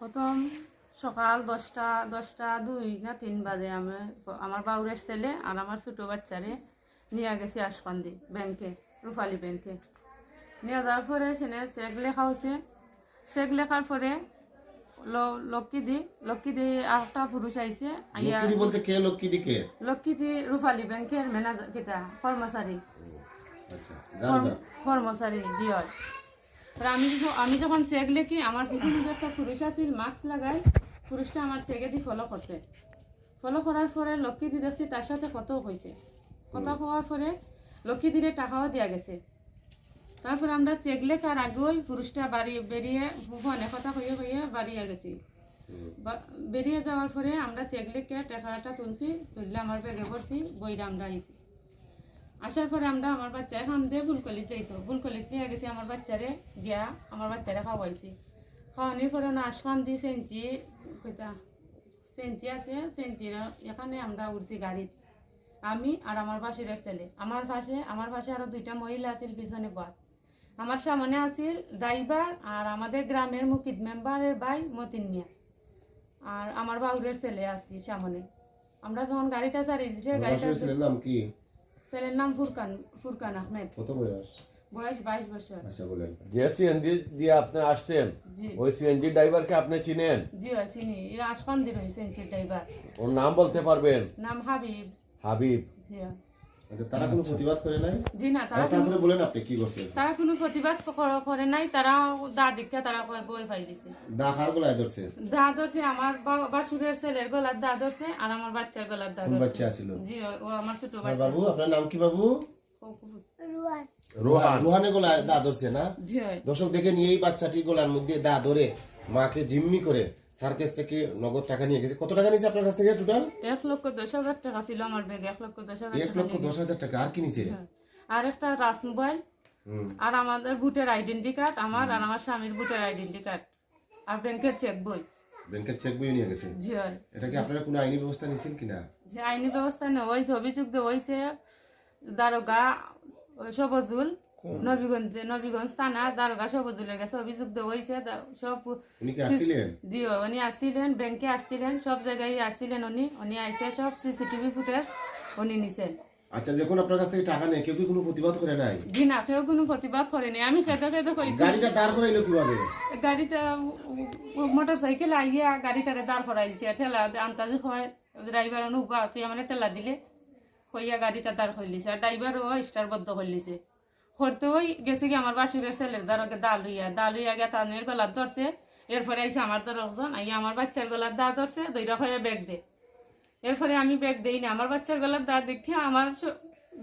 প্রথম সকাল দশটা দশটা দুই না তিন বাজে আমি আমার বাউরের ছেলে আর আমার ছোটো বাচ্চারে নিয়ে গেছি আশকান্দি ব্যাংকে রূপালী ব্যাংকে। নিয়ে যাওয়ার পরে সেনে চেক লেখা হয়েছে চেক লেখার পরে ল- লক্ষ্মী দি লক্ষ্মী দি একটা পুরুষ আইছে বলতে কে লক্ষ্মীদি কে? লক্ষ্মী দি রূপালী ব্যাংকের ম্যানেজার কিতা কর্মচারী। আচ্ছা কর্মচারী জি হয় আর আমি যখন- আমি যখন চেক লিখি আমার পিছনে যে একটা পুরুষ আছিল মাস্ক লাগাই পুরুষটা আমার চেকে দিয়ে ফলো করছে। ফলো করার পরে লক্ষ্মী দি দেখছি তার সাথে কত হয়েছে কথা হওয়ার পরে লক্ষ্মী দিরে টাকাও দেওয়া গেছে। তারপরে আমরা চেক লেখার আগেই পুরুষটা বাড়ি বেরিয়ে ফোনে কথা হইয়ে হইয়ে বাড়িয়ে গেছি। বেরিয়ে যাওয়ার পরে আমরা চেক লিখে টাকাটা তুলছি তুললে আমার ব্যাগে পড়ছি বইটা আমরা আইছি আসার পরে আমরা আমার বাচ্চা এখন দিয়ে বুলকলিত যাইতো। বুলকলিত নিয়ে গেছি আমার বাচ্চারে দিয়া আমার বাচ্চারে খাওয়াইছি। খাওয়ানোর পরে না আসমান দিয়ে সেঞ্চি কইতা সেঞ্চি আছে সেঞ্চির এখানে আমরা উঠছি গাড়িত। আমি আর আমার পাশের ছেলে। আমার পাশে আমার পাশে আরও দুইটা মহিলা আছিল পিছনে বাদ আমার সামনে আছিল ড্রাইভার আর আমাদের গ্রামের মুকিদ মেম্বারের ভাই মতিন মিয়া। আর আমার বাউরের ছেলে আসলি সামনে। আমরা যখন গাড়িটা চালিয়ে দিছে গাড়িটা নাম কি? ছেলের নাম ফুরকান ফুরকান আহমেদ। কত বয়স? বয়স বাইশ বছর। আচ্ছা বলেন। যে সিএনজি দিয়ে আপনি আসছেন ওই সিএনজি ড্রাইভারকে আপনি চিনেন? জি ভাই চিনি। আশকান্দি রয়েছে সিএনজি ড্রাইভার। ওর নাম বলতে পারবেন? নাম হাবিব। হাবিব। জি হয়। তারা কোনো প্রতিবাদ করে নাই? জি না তারা তারপরে বলেন আপনি কি করছেন তারা কোনো প্রতিবাদ করে নাই তারা দা দীক্ষা তারা বই পাই দিছে দা কার গলায় ধরছে? দা ধরছে আমার বাসুরের ছেলের গলার দা ধরছে আর আমার বাচ্চার গলার দা ধরছে। বাচ্চা জি ও আমার ছোট বাচ্চা। বাবু আপনার নাম কি বাবু? ও রোহান। রোহানে। গলায় দা ধরছে না? জি হয়। দর্শক দেখে নিয়ে এই বাচ্চাটির গলার মধ্যে দা ধরে মাকে জিম্মি করে তার কাছ থেকে নগদ টাকা নিয়ে গেছে। কত টাকা নিয়েছে আপনার কাছ থেকে টোটাল এক লক্ষ দশ হাজার টাকা ছিল আমার ব্যাগে এক লক্ষ দশ হাজার এক লক্ষ দশ হাজার টাকা। আর কি নিছে গেছে। আর একটা রাস মোবাইল। আর আমাদের ভোটের আইডেন্টি কার্ড আমার আর আমার স্বামীর ভোটের আইডেন্টি কার্ড আর ব্যাংকের চেক বই। ব্যাংকের চেক বই নিয়ে গেছে? জি হয়। এটা কি আপনারা কোনো আইনি ব্যবস্থা নিয়েছেন কিনা যে আইনি ব্যবস্থা নেওয়া হয়েছে অভিযোগ দেওয়া হয়েছে দারোগা সবজুল। নবীগঞ্জ নবীগঞ্জ থানা দারোগা সবজুলের কাছে দেওয়া হয়েছে। সব জি উনি আসছিলেন ব্যাংকে আসছিলেন সব জায়গায় আসছিলেন উনি। উনি আইসে সব সিসিটিভি ফুটেজ উনি নিছেন। আচ্ছা যখন আপনার কাছ থেকে টাকা নেয় কেউ কি কোনো প্রতিবাদ করে নাই? জি না কেউ কোনো প্রতিবাদ করেনি। আমি খেতে খেতে কইছি গাড়িটা দাঁড় করাইলো কীভাবে? গাড়িটা মোটর সাইকেল আইয়া গাড়িটারে দাঁড় করাইছে। ঠেলা আন্তাজি হয় ড্রাইভার অনুবা তুই আমার ঠেলা দিলে হইয়া গাড়িটা দাঁড় করলিছে। আর ড্রাইভারও স্টার বদ্ধ করলিছে। করতে ওই গেছে কি আমার বাসুরের ছেলের দ্বারকে দা লইয়া দা লইয়া গিয়া তানের গলার ধরছে, এরপরে আইসে আমার দ্বার একজন আইয়া আমার বাচ্চার গলার দা ধরছে, দইরা হয়ে ব্যাগ দে। এরপরে আমি ব্যাগ দেই না, আমার বাচ্চার গলার দা দেখে আমার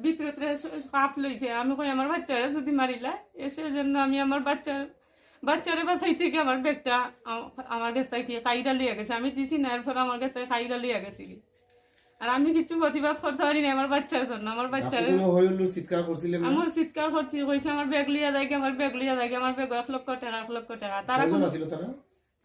ভিতরে কাপ লইছে। আমি কই, আমার বাচ্চারা যদি মারিলা এসে জন্য আমি আমার বাচ্চার, বাচ্চারে বাসাই থেকে আমার ব্যাগটা আম- আমার কাছ থেকে কাইরা লইয়া গেছে। আমি দিছি না, এরপর আমার কাছ থেকে কাইরা লইয়া গেছি কি। আর আমি কিছু প্রতিবাদ করতে পারি না আমার বাচ্চার জন্য আমার বাচ্চার চিৎকার করছিলেন আমার চিৎকার করছি কইছে আমার ব্যাগ লিয়া যায় আমার ব্যাগ লিয়া যায় আমার ব্যাগ এক লক্ষ টাকা এক লক্ষ টাকা। তারা কোনো- আছিল তারা?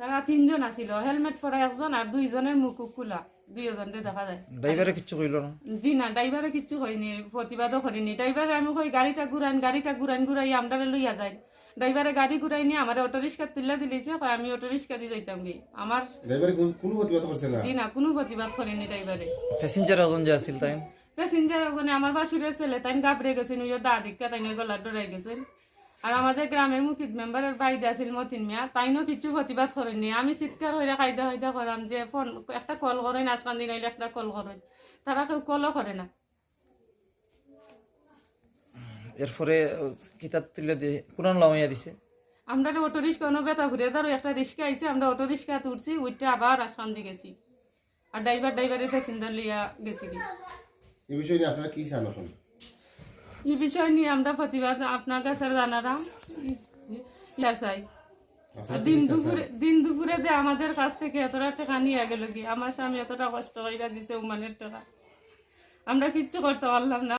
তারা তিনজন আছিল হেলমেট পরা একজন আর দুইজনের মুখ খোলা দুইজনকে দেখা যায়। ড্রাইভারে কিচ্ছু কইল না? জি না ড্রাইভারে কিচ্ছু হয়নি প্রতিবাদও করিনি। ড্রাইভারে আমি কই গাড়িটা ঘুরাইন গাড়িটা ঘুরাইন ঘুরাই আমরা লইয়া যাই। ড্রাইভারে গাড়ি ঘুরাই নিয়ে আমার অটো রিক্সা তুলে দিলিছে কয় আমি অটো রিক্সা দিয়ে যাইতাম গে আমার ড্রাইভার কোনো প্রতিবাদ করছে না? জি না কোনো প্রতিবাদ করিনি ড্রাইভারে। প্যাসেঞ্জার একজন যে আছিল তাই প্যাসেঞ্জার ওখানে আমার বাসুরের ছেলে তাই গাবড়ে গেছেন ওই দা দিকা তাই গলার ডরাই গেছেন। আর আমাদের গ্রামের মুখিত মেম্বারের বাইদে আছিল মতিন মিয়া তাইনও কিছু প্রতিবাদ করেননি আমি চিৎকার হইয়া কায়দা হইদা করাম যে ফোন একটা কল করেন আসকান্দি নাইলে একটা কল করেন। তারা কেউ কলও করে না। এরপরে কিতাব তুলে দিয়ে কোরআন লামাইয়া দিছে। আমরা অটো রিক্সা কোনো বেতা ঘুরে ধরো একটা রিক্সা আইছে আমরা অটো রিক্সা উঠছি উঠতে আবার আসকান্দি গেছি। আর ড্রাইভার ড্রাইভারের প্যাসেঞ্জার লিয়া গেছি কি। এই বিষয় নিয়ে আপনারা কি চান এখন? এই বিষয় নিয়ে আমরা প্রতিবাদ আপনার কাছে জানালাম ইয়ার চাই। দিন দুপুরে দিন দুপুরে যে আমাদের কাছ থেকে এতটা টাকা নিয়ে গেল কি আমার স্বামী এতটা কষ্ট করে দিছে উমানের টাকা। আমরা কিচ্ছু করতে পারলাম না।